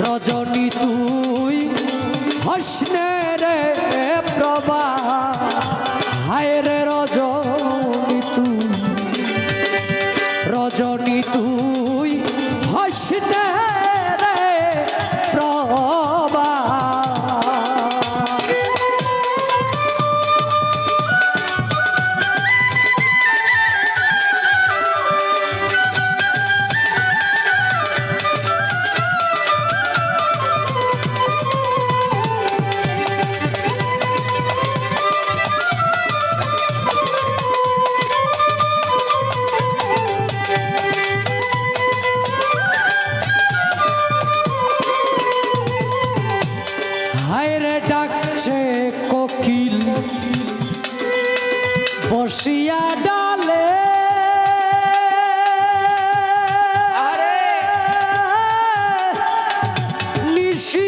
রজনী তুই হসনে is she?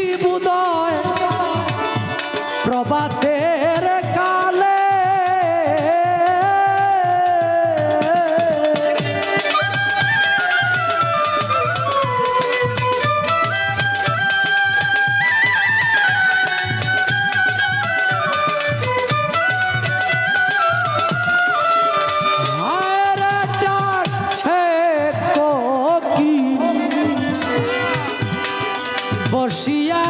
বর্ষিয়া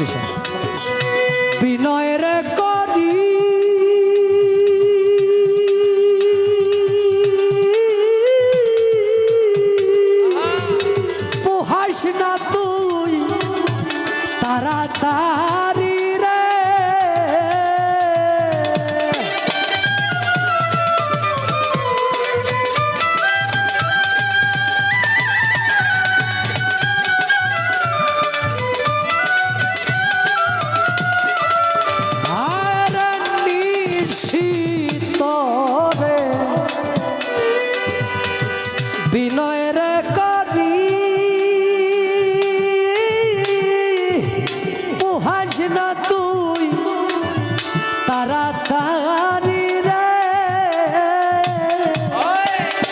谢谢。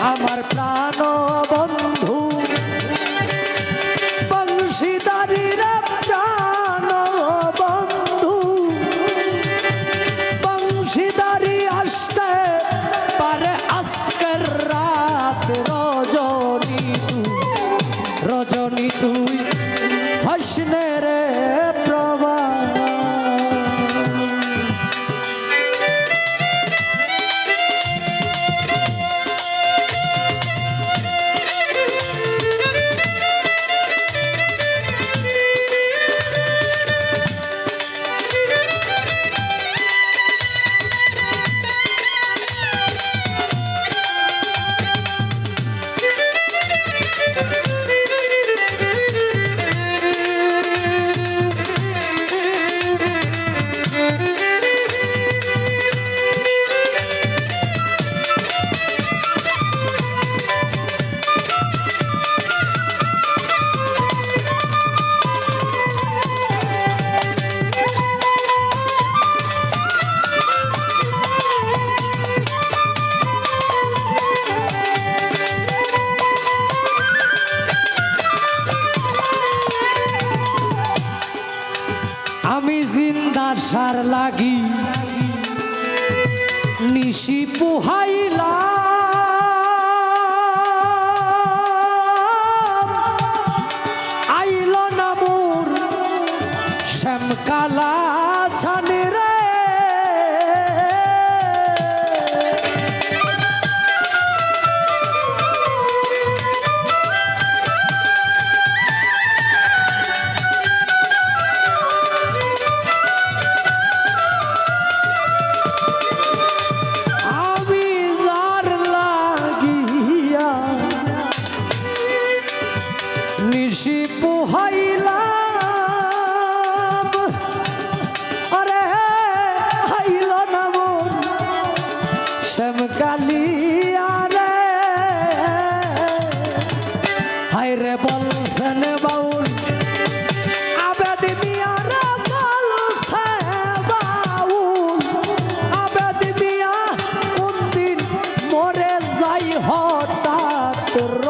আমার নিশি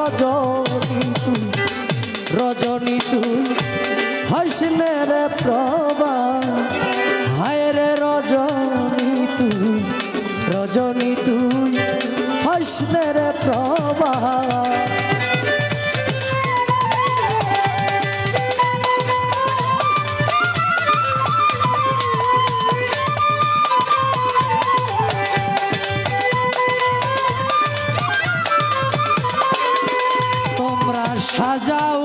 রজনী তুই রজনী তুই। হাসলে রে প্রভা হায় রে রজনী তুই রজনী তুই। হাসলে রে প্রভা সাজাও